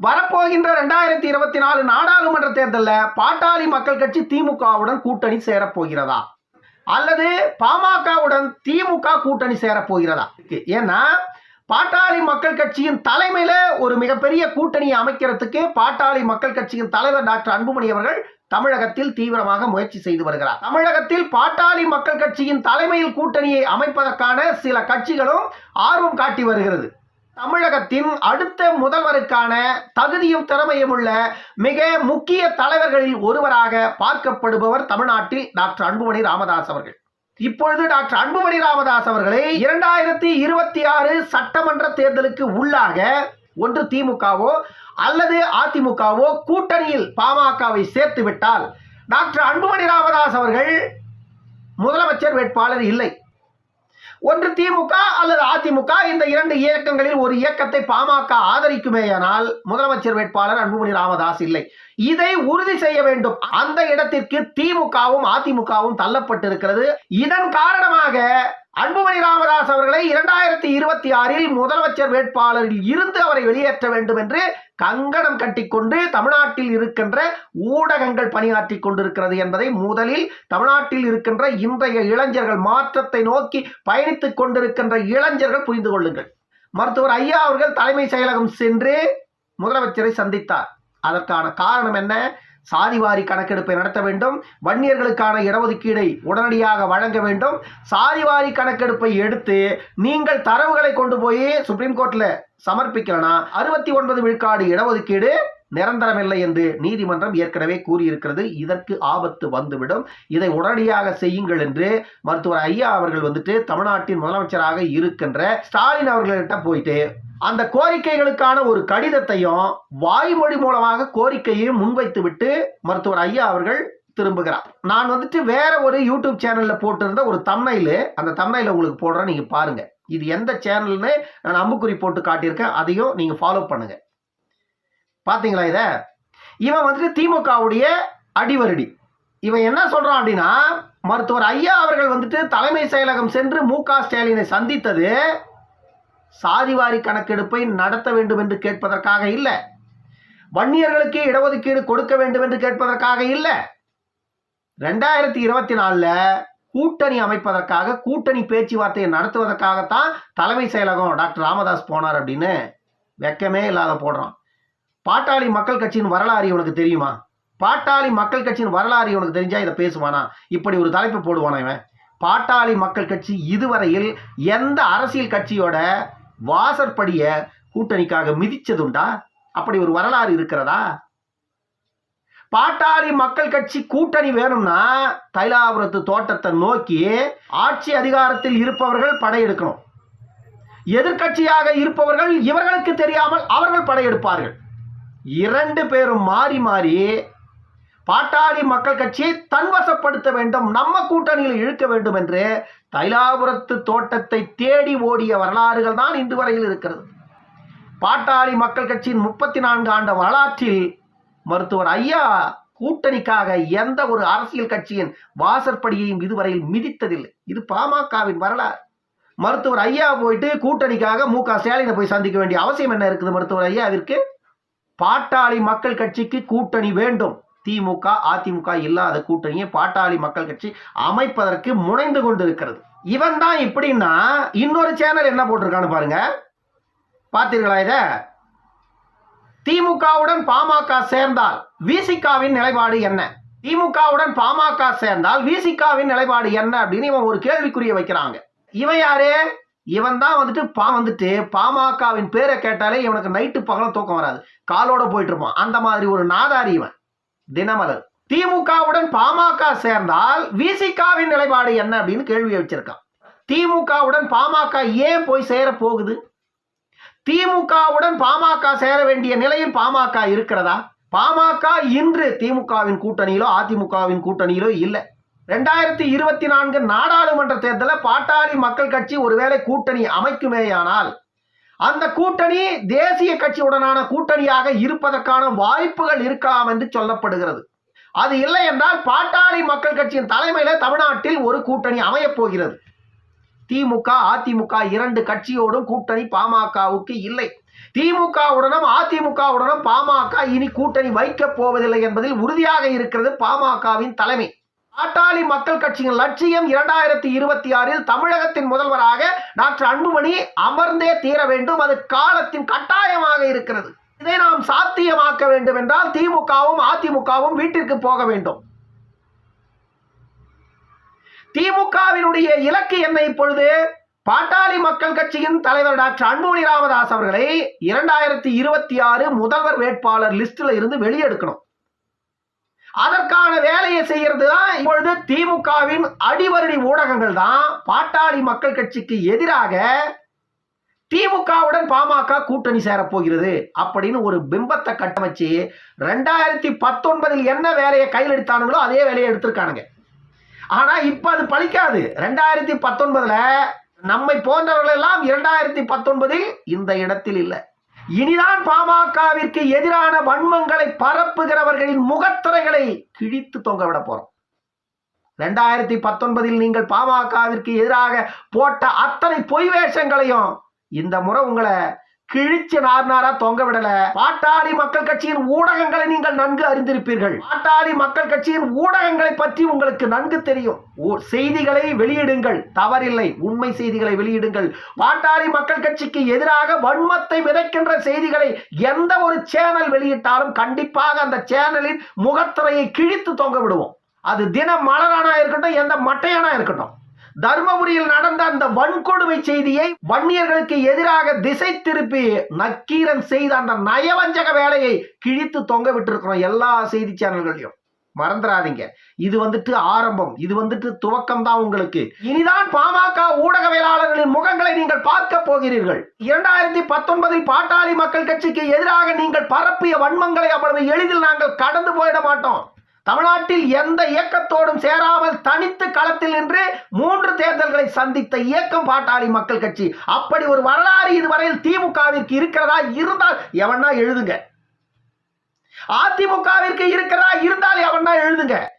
வரப்போகின்ற ரெண்டாயிரத்தி இருபத்தி நாலு நாடாளுமன்ற தேர்தலில் பாட்டாளி மக்கள் கட்சி திமுகவுடன் கூட்டணி சேரப்போகிறதா? அல்லது பாமகவுடன் திமுக கூட்டணி சேரப்போகிறதா? ஏன்னா பாட்டாளி மக்கள் கட்சியின் தலைமையில ஒரு மிகப்பெரிய கூட்டணியை அமைக்கிறதுக்கு பாட்டாளி மக்கள் கட்சியின் தலைவர் டாக்டர் அன்புமணி அவர்கள் தமிழகத்தில் தீவிரமாக முயற்சி செய்து வருகிறார். தமிழகத்தில் பாட்டாளி மக்கள் கட்சியின் தலைமையில் கூட்டணியை அமைப்பதற்கான சில கட்சிகளும் ஆர்வம் காட்டி வருகிறது. தமிழகத்தின் அடுத்த முதல்வருக்கான தகுதியும் திறமையும் உள்ள மிக முக்கிய தலைவர்களில் ஒருவராக பார்க்கப்படுபவர் தமிழ்நாட்டில் டாக்டர் அன்புமணி ராமதாஸ் அவர்கள். இப்பொழுது டாக்டர் அன்புமணி ராமதாஸ் அவர்களை இரண்டாயிரத்தி இருபத்தி ஆறு சட்டமன்ற தேர்தலுக்கு உள்ளாக ஒன்று திமுகவோ அல்லது அதிமுகவோ கூட்டணியில் பாமகவை சேர்த்து விட்டால் டாக்டர் அன்புமணி ராமதாஸ் அவர்கள் முதலமைச்சர் வேட்பாளர் இல்லை. ஒன்று திமுக அல்லது அதிமுக. இந்த இரண்டு இயக்கங்களில் ஒரு இயக்கத்தை பாமக ஆதரிக்குமேயானால் முதலமைச்சர் வேட்பாளர் அன்புமணி ராமதாஸ் இல்லை. இதை உறுதி செய்ய வேண்டும். அந்த இடத்திற்கு திமுகவும் அதிமுகவும் தள்ளப்பட்டிருக்கிறது. இதன் காரணமாக அன்புமணி ராமதாஸ் அவர்களை இரண்டாயிரத்தி இருபத்தி ஆறில் முதலமைச்சர் வேட்பாளரில் இருந்து அவரை வெளியேற்ற வேண்டும் என்று கங்கணம் கட்டிக்கொண்டு தமிழ்நாட்டில் இருக்கின்ற ஊடகங்கள் பணியாற்றி கொண்டிருக்கிறது என்பதை முதலில் தமிழ்நாட்டில் இருக்கின்ற இன்றைய இளைஞர்கள் மாற்றத்தை நோக்கி பயணித்துக் கொண்டிருக்கின்ற இளைஞர்கள் புரிந்து கொள்ளுங்கள். மருத்துவர் ஐயா அவர்கள் தலைமை செயலகம் சென்று முதலமைச்சரை சந்தித்தார். அதற்கான காரணம் என்ன? சாதிவாரி கணக்கெடுப்பை நடத்த வேண்டும். வன்னியர்களுக்கான இடஒதுக்கீடை உடனடியாக வழங்க வேண்டும். சாதிவாரி கணக்கெடுப்பை எடுத்து நீங்கள் தரவுகளை கொண்டு போய் சுப்ரீம் கோர்ட்டில் சமர்ப்பிக்கலனா அறுபத்தி ஒன்பது விழுக்காடு இடஒதுக்கீடு நிரந்தரமில்லை என்று நீதிமன்றம் ஏற்கனவே கூறியிருக்கிறது. இதற்கு ஆபத்து வந்துவிடும். இதை உடனடியாக செய்யுங்கள் என்று மருத்துவர் ஐயா அவர்கள் வந்துட்டு தமிழ்நாட்டின் முதலமைச்சராக இருக்கின்ற ஸ்டாலின் அவர்கள்கிட்ட போயிட்டு அந்த கோரிக்கைகளுக்கான ஒரு கடிதத்தையும் வாய்மொழி மூலமாக கோரிக்கையையும் முன்வைத்து விட்டு மருத்துவர் ஐயா அவர்கள் திரும்புகிறார். நான் வந்துட்டு வேற ஒரு யூடியூப் சேனல்ல போட்டிருந்த ஒரு தம்னையில் அந்த தம்னையில் உங்களுக்கு போடுறேன் நீங்க பாருங்க. இது எந்த சேனல்னு நான் அம்புக்குறி போட்டு காட்டியிருக்கேன். அதையும் நீங்க ஃபாலோ பண்ணுங்க. பார்த்தீங்களா இதை? இவன் வந்துட்டு திமுகவுடைய அடிவருடி. இவன் என்ன சொல்கிறான் அப்படின்னா மருத்துவர் ஐயா அவர்கள் வந்துட்டு தலைமை செயலகம் சென்று மு க ஸ்டாலினை சந்தித்தது சாதிவாரி கணக்கெடுப்பை நடத்த வேண்டும் என்று கேட்பதற்காக இல்லை. வன்னியர்களுக்கு இடஒதுக்கீடு கொடுக்க வேண்டும் என்று கேட்பதற்காக இல்லை. ரெண்டாயிரத்தி இருபத்தி நாலில் கூட்டணி அமைப்பதற்காக கூட்டணி பேச்சுவார்த்தையை நடத்துவதற்காகத்தான் தலைமை செயலகம் டாக்டர் ராமதாஸ் போனார் அப்படின்னு வெக்கமே இல்லாத போடுறான். பாட்டாளி மக்கள் கட்சியின் வரலாறு உனக்கு தெரியுமா? பாட்டாளி மக்கள் கட்சியின் வரலாறு உனக்கு தெரிஞ்சா இதை பேசுவானா? இப்படி ஒரு தலைப்பு போடுவானா இவன்? பாட்டாளி மக்கள் கட்சி இதுவரையில் எந்த அரசியல் கட்சியோட வாசற்படிய கூட்டணிக்காக மிதிச்சதுண்டா? அப்படி ஒரு வரலாறு இருக்கிறதா? பாட்டாளி மக்கள் கட்சி கூட்டணி வேணும்னா தைலாபுரத்து தோட்டத்தை நோக்கி ஆட்சி அதிகாரத்தில் இருப்பவர்கள் படையெடுக்கணும். எதிர்கட்சியாக இருப்பவர்கள் இவர்களுக்கு தெரியாமல் அவர்கள் படையெடுப்பார்கள். இரண்டு பேரும் மாறி மாறி பாட்டாளி மக்கள் கட்சியை தன்வசப்படுத்த வேண்டும் நம்ம கூட்டணியில் இழுக்க வேண்டும் என்று தைலாபுரத்து தோட்டத்தை தேடி ஓடிய வரலாறுகள் தான் இன்று வரையில் இருக்கிறது. பாட்டாளி மக்கள் கட்சியின் முப்பத்தி நான்கு ஆண்டு வரலாற்றில் மருத்துவர் ஐயா கூட்டணிக்காக எந்த ஒரு அரசியல் கட்சியின் வாசற்படியையும் இதுவரையில் மிதித்ததில்லை. இது பாமகவின் வரலாறு. மருத்துவர் ஐயா போயிட்டு கூட்டணிக்காக மு க ஸ்டாலினை போய் சந்திக்க வேண்டிய அவசியம் என்ன இருக்குது மருத்துவர் ஐயாவிற்கு? பாட்டாளி மக்கள் கட்சிக்கு கூட்டணி வேண்டும். திமுக அதிமுக இல்லாத கூட்டணியை பாட்டாளி மக்கள் கட்சி அமைப்பதற்கு முனைந்து கொண்டிருக்கிறது. இவன் தான் இப்படின்னா இன்னொரு சேனல் என்ன போட்டிருக்கான்னு பாருங்க. பார்த்தீர்களா இத? திமுகவுடன் பாமக சேர்ந்தால் விசிகாவின் நிலைப்பாடு என்ன? திமுகவுடன் பாமக சேர்ந்தால் விசிகாவின் நிலைப்பாடு என்ன அப்படின்னு இவன் ஒரு கேள்விக்குரிய வைக்கிறாங்க. இவன் யாரு? இவன் தான் வந்துட்டு பா வந்துட்டு பாமகவின் பேரை கேட்டாலே இவனுக்கு நைட்டு பகலும் தூக்கம் வராது. காலோட போயிட்டு இருப்பான் அந்த மாதிரி ஒரு நாதாரி இவன். தினமலர். திமுகவுடன் பாமக சேர்ந்தால் விசிகாவின் நிலைப்பாடு என்ன அப்படின்னு கேள்வி வச்சிருக்கான் திமுகவுடன் பாமக ஏன் போய் சேர போகுது? திமுகவுடன் பாமக சேர வேண்டிய நிலையில் பாமக இருக்கிறதா? பாமக இன்று திமுகவின் கூட்டணியிலோ அதிமுகவின் கூட்டணியிலோ இல்லை. ரெண்டாயிரத்தி இருபத்தி நான்கு நாடாளுமன்ற தேர்தலில் பாட்டாளி மக்கள் கட்சி ஒருவேளை கூட்டணி அமைக்குமேயானால் அந்த கூட்டணி தேசிய கட்சியுடனான கூட்டணியாக இருப்பதற்கான வாய்ப்புகள் இருக்கலாம் என்று சொல்லப்படுகிறது. அது இல்லை என்றால் பாட்டாளி மக்கள் கட்சியின் தலைமையில தமிழ்நாட்டில் ஒரு கூட்டணி அமையப் போகிறது. திமுக அதிமுக இரண்டு கட்சியோடும் கூட்டணி பாமகவுக்கு இல்லை. திமுகவுடனும் அதிமுகவுடனும் பாமக இனி கூட்டணி வைக்கப் போவதில்லை என்பதில் உறுதியாக இருக்கிறது பாமகவின் தலைமை. பாட்டாளி மக்கள் கட்சியின் லட்சியம் இரண்டாயிரத்தி இருபத்தி ஆறில் தமிழகத்தின் முதல்வராக டாக்டர் அன்புமணி அமர்ந்தே தீர வேண்டும். அது காலத்தின் கட்டாயமாக இருக்கிறது. இதை நாம் சாத்தியமாக்க வேண்டும் என்றால் திமுகவும் அதிமுகவும் வீட்டிற்கு போக வேண்டும். திமுகவினுடைய இலக்கு என்ன இப்பொழுது? பாட்டாளி மக்கள் கட்சியின் தலைவர் டாக்டர் அன்புமணி ராமதாஸ் அவர்களை இரண்டாயிரத்தி இருபத்தி ஆறு முதல்வர் வேட்பாளர் லிஸ்டில் இருந்து வெளியெடுக்கணும். அதற்கான வேலையை செய்யறது தான் இப்பொழுது திமுகவின் அடிவருடி ஊடகங்கள் தான். பாட்டாளி மக்கள் கட்சிக்கு எதிராக திமுகவுடன் பாமக கூட்டணி சேரப்போகிறது அப்படின்னு ஒரு பிம்பத்தை கட்டமைச்சு ரெண்டாயிரத்தி பத்தொன்பதில் என்ன வேலையை கையில் எடுத்தானுங்களோ அதே வேலையை எடுத்திருக்கானுங்க. ஆனா இப்ப அது பழிக்காது. ரெண்டாயிரத்தி பத்தொன்பதுல நம்மை போன்றவர்கள் எல்லாம் இரண்டாயிரத்தி பத்தொன்பதில் இந்த இடத்தில் இல்லை. இனிதான் பாமகவிற்கு எதிரான வன்மங்களை பரப்புகிறவர்களின் முகத்திரைகளை கிழித்து தொங்க விட போறோம். ரெண்டாயிரத்தி பத்தொன்பதில் நீங்கள் பாமகவிற்கு எதிராக போட்ட அத்தனை பொய் வேஷங்களையும் இந்த முறை உங்களை கிழிச்சு நார் நாரா தொங்க விடல. பாட்டாளி மக்கள் கட்சியின் ஊடகங்களை நீங்கள் நன்கு அறிந்திருப்பீர்கள். பாட்டாளி மக்கள் கட்சியின் ஊடகங்களை பற்றி உங்களுக்கு நன்கு தெரியும். செய்திகளை வெளியிடுங்கள். தவறில்லை. உண்மை செய்திகளை வெளியிடுங்கள். பாட்டாளி மக்கள் கட்சிக்கு எதிராக வன்மத்தை விதைக்கின்ற செய்திகளை எந்த ஒரு சேனல் வெளியிட்டாலும் கண்டிப்பாக அந்த சேனலின் முகத்திரையை கிழித்து தொங்க விடுவோம். அது தின மலரானா இருக்கட்டும் எந்த மட்டையானா இருக்கட்டும். தர்மபுரியில் நடந்த அந்த வன்கொடுமை செய்தியை வன்னியர்களுக்கு எதிராக திசை திருப்பி நக்கீரன் செய்த அந்த நயவஞ்சக வேலையை கிழித்து தொங்க விட்டுருக்கிறோம் எல்லா செய்தி சேனல்களையும் மறந்துடாதீங்க இது வந்துட்டு ஆரம்பம். இது வந்துட்டு துவக்கம் தான் உங்களுக்கு. இனிதான் பாமக ஊடகவியலாளர்களின் முகங்களை நீங்கள் பார்க்க போகிறீர்கள். இரண்டாயிரத்தி பத்தொன்பதில் பாட்டாளி மக்கள் கட்சிக்கு எதிராக நீங்கள் பரப்பிய வன்மங்களை அவ்வளவு எளிதில் நாங்கள் கடந்து போயிட மாட்டோம். தமிழ்நாட்டில் எந்த இயக்கத்தோடும் சேராமல் தனித்து களத்தில் நின்று மூன்று தேர்தல்களை சந்தித்த இயக்கம் பாட்டாளி மக்கள் கட்சி. அப்படி ஒரு வரலாறு இதுவரையில் திமுகவிற்கு இருக்கிறதா? இருந்தால் எவனா எழுதுங்க. அதிமுகவிற்கு இருக்கிறதா? இருந்தால் எவனா எழுதுங்க.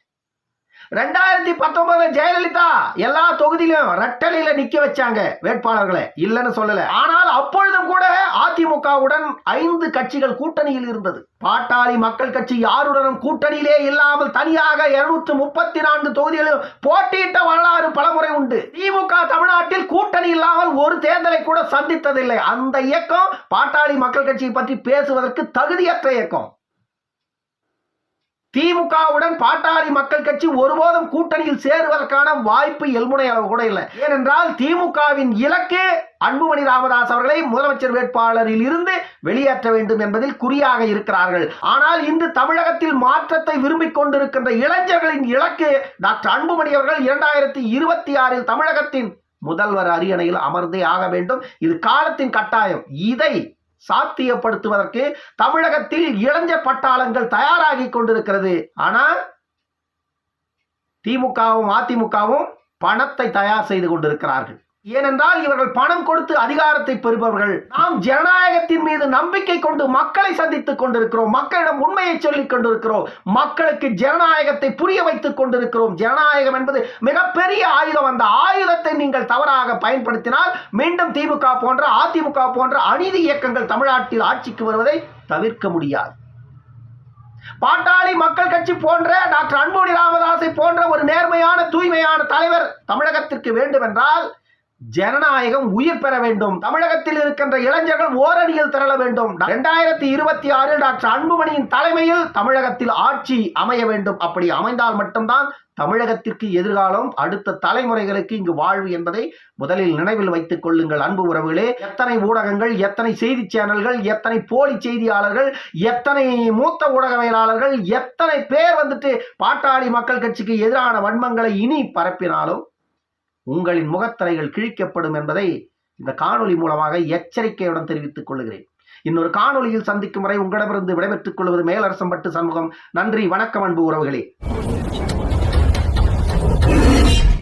ரெண்டாயிரத்தி பத்தொன்பதுல ஜெயலலிதா எல்லா தொகுதியிலும் ரெட்டலையில நிக்க வச்சாங்க வேட்பாளர்களை. இல்லைன்னு சொல்லல. ஆனால் அப்பொழுதும் கூட அதிமுகவுடன் ஐந்து கட்சிகள் கூட்டணியில் இருந்தது. பாட்டாளி மக்கள் கட்சி யாருடனும் கூட்டணியிலே இல்லாமல் தனியாக இருநூற்று முப்பத்தி நான்கு தொகுதிகளும் போட்டியிட்ட வரலாறு பலமுறை உண்டு. திமுக தமிழ்நாட்டில் கூட்டணி இல்லாமல் ஒரு தேர்தலை கூட சந்தித்ததில்லை. அந்த இயக்கம் பாட்டாளி மக்கள் கட்சியை பற்றி பேசுவதற்கு தகுதியற்ற இயக்கம். திமுகவுடன் பாட்டாளி மக்கள் கட்சி ஒருபோதும் கூட்டணியில் சேருவதற்கான வாய்ப்பு எல்முனை அளவு கூட இல்லை. ஏனென்றால் திமுகவின் இலக்கு அன்புமணி ராமதாஸ் அவர்களை முதலமைச்சர் வேட்பாளரில் இருந்து வெளியேற்ற வேண்டும் என்பதில் குறியாக இருக்கிறார்கள். ஆனால் இன்று தமிழகத்தில் மாற்றத்தை விரும்பிக் கொண்டிருக்கின்ற இளைஞர்களின் இலக்கு டாக்டர் அன்புமணி அவர்கள் இரண்டாயிரத்தி இருபத்தி ஆறில் தமிழகத்தின் முதல்வர் அரியணையில் அமர்ந்தே ஆக வேண்டும். இது காலத்தின் கட்டாயம். இதை சாத்தியப்படுத்துவதற்கு தமிழகத்தில் இளைஞ பட்டாளங்கள் தயாராகி கொண்டிருக்கிறது. ஆனால் திமுகவும் அதிமுகவும் பணத்தை தயார் செய்து கொண்டிருக்கிறார்கள். ஏனென்றால் இவர்கள் பணம் கொடுத்து அதிகாரத்தை பெறுபவர்கள். நாம் ஜனநாயகத்தின் மீது நம்பிக்கை கொண்டு மக்களை சந்தித்துக் கொண்டிருக்கிறோம். மக்களிடம் உண்மையை சொல்லிக் கொண்டிருக்கிறோம். மக்களுக்கு ஜனநாயகத்தை புரிய வைத்துக் கொண்டிருக்கிறோம். ஜனநாயகம் என்பது மிகப்பெரிய ஆயுதம். அந்த ஆயுதத்தை நீங்கள் தவறாக பயன்படுத்தினால் மீண்டும் திமுக போன்ற அதிமுக போன்ற அநீதி இயக்கங்கள் தமிழ்நாட்டில் ஆட்சிக்கு வருவதை தவிர்க்க முடியாது. பாட்டாளி மக்கள் கட்சி போன்ற டாக்டர் அன்புமணி ராமதாசை போன்ற ஒரு நேர்மையான தூய்மையான தலைவர் தமிழகத்திற்கு வேண்டும் என்றால் ஜனநாயகம் உயிர் பெற வேண்டும். தமிழகத்தில் இருக்கின்ற இளைஞர்கள் ஓரணியில் திரள வேண்டும். இரண்டாயிரத்தி இருபத்தி ஆறில் டாக்டர் அன்புமணியின் தலைமையில் தமிழகத்தில் ஆட்சி அமைய வேண்டும். அப்படி அமைந்தால் மட்டும்தான் தமிழகத்திற்கு எதிர்காலம் அடுத்த தலைமுறைகளுக்கு இங்கு வாழ்வு என்பதை முதலில் நினைவில் வைத்துக் கொள்ளுங்கள். அன்பு உறவுகளே எத்தனை ஊடகங்கள் எத்தனை செய்தி சேனல்கள் எத்தனை போலி செய்தியாளர்கள் எத்தனை மூத்த ஊடகவியலாளர்கள் எத்தனை பேர் வந்துட்டு பாட்டாளி மக்கள் கட்சிக்கு எதிரான வன்மங்களை இனி பரப்பினாலும் உங்களின் முகத்திரைகள் கிழிக்கப்படும் என்பதை இந்த காணொலி மூலமாக எச்சரிக்கையுடன் தெரிவித்துக் கொள்கிறேன். இன்னொரு காணொளியில் சந்திக்கும் வரை உங்களிடமிருந்து விடைபெற்றுக் கொள்வது மேலரசம்பட்டு சண்முகம். நன்றி வணக்கம் அன்பு உறவுகளே.